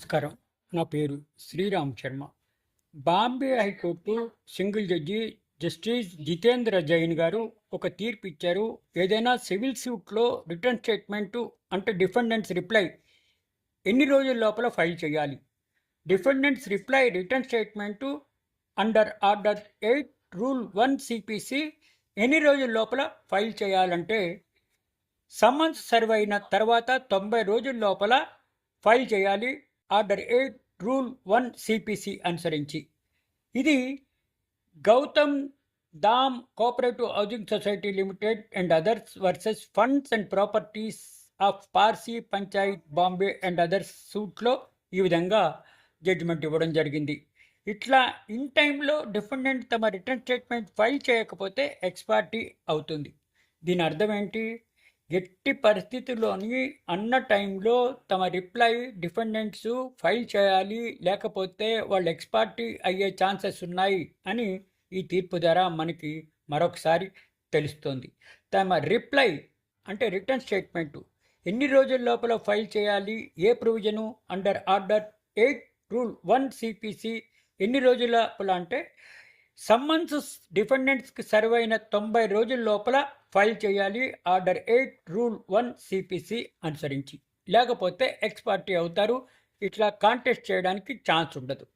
నమస్కారం. నా పేరు Sriram Sharma. Bombay high court single judge justice Jitendra Jain గారు ఒక తీర్పు ఇచ్చారు. ఏదైనా సివిల్ సూట్లో రిటర్న్ స్టేట్మెంట్ అంటే డిఫెండెంట్స్ రిప్లై ఎన్ని రోజుల లోపల ఫైల్ చేయాలి? Defendants reply return statement under order eight rule one CPC ఎన్ని రోజుల లోపల ఫైల్ చేయాలంటే సమ్మన్స్ సర్వ్ అయిన తర్వాత తొంభై రోజుల లోపల ఫైల్ చేయాలి. Order eight rule one CPC అనుసరించి. ఇది Gautam Dham cooperative housing society limited and others versus funds and properties of Parsi Panchayat Bombay and others సూట్లో ఈ విధంగా జడ్జిమెంట్ ఇవ్వడం జరిగింది. ఇట్లా ఇన్ టైంలో డిఫెండెంట్ తమ రిటర్న్ స్టేట్మెంట్ ఫైల్ చేయకపోతే ఎక్స్పార్టీ అవుతుంది. దీని అర్థం ఏంటి? ఎట్టి పరిస్థితుల్లోని అన్న టైంలో తమ రిప్లై డిఫెండెంట్స్ ఫైల్ చేయాలి లేకపోతే వాళ్ళు ఎక్స్పార్టీ అయ్యే ఛాన్సెస్ ఉన్నాయి అని ఈ తీర్పు ద్వారా మనకి మరొకసారి తెలుస్తుంది. తమ రిప్లై అంటే రిటర్న్ స్టేట్మెంట్. ఎన్ని రోజుల లోపల ఫైల్ చేయాలి ఏ provision under order eight rule one CPC ఎన్ని రోజుల లోపల అంటే సమ్మన్స్ డిఫెండెంట్స్కి సర్వ్ అయిన తొంభై రోజుల లోపల ఫైల్ చేయాలి. Order eight rule one CPC అనుసరించి. లేకపోతే ఎక్స్పార్టీ అవుతారు. ఇట్లా కాంటెస్ట్ చేయడానికి ఛాన్స్ ఉండదు.